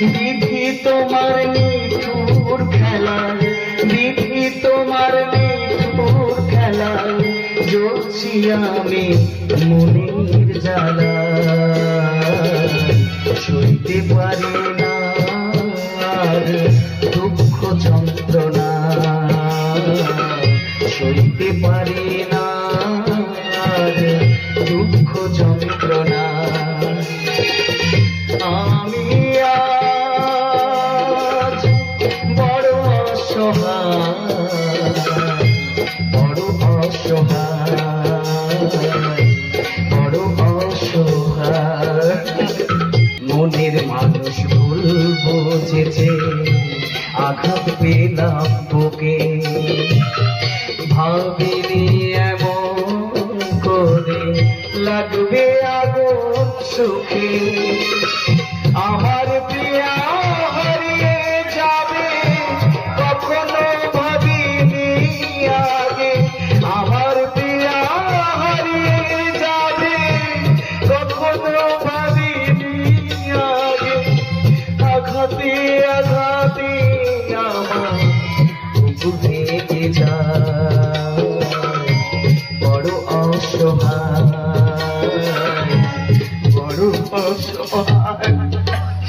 বিধি তোমার নিঠুর খেলায় বিধি তোমার নিঠুর খেলায় জ্বলছি আমি মনির জ্বালা। সইতে পারি না দুঃখ যন্ত্রণা, সইতে পারি না অসহায় বড় অসহায় বড় অসহায় মনের মানুষ ভুল বুঝেছে, আঘাত পেলাম বুকে ভাবিনি এমন করে লাগবে আগুন সুখে। আঘাতে আঘাতে আমার ভেঙে যায় বড় অসহায় বড় অসহায়।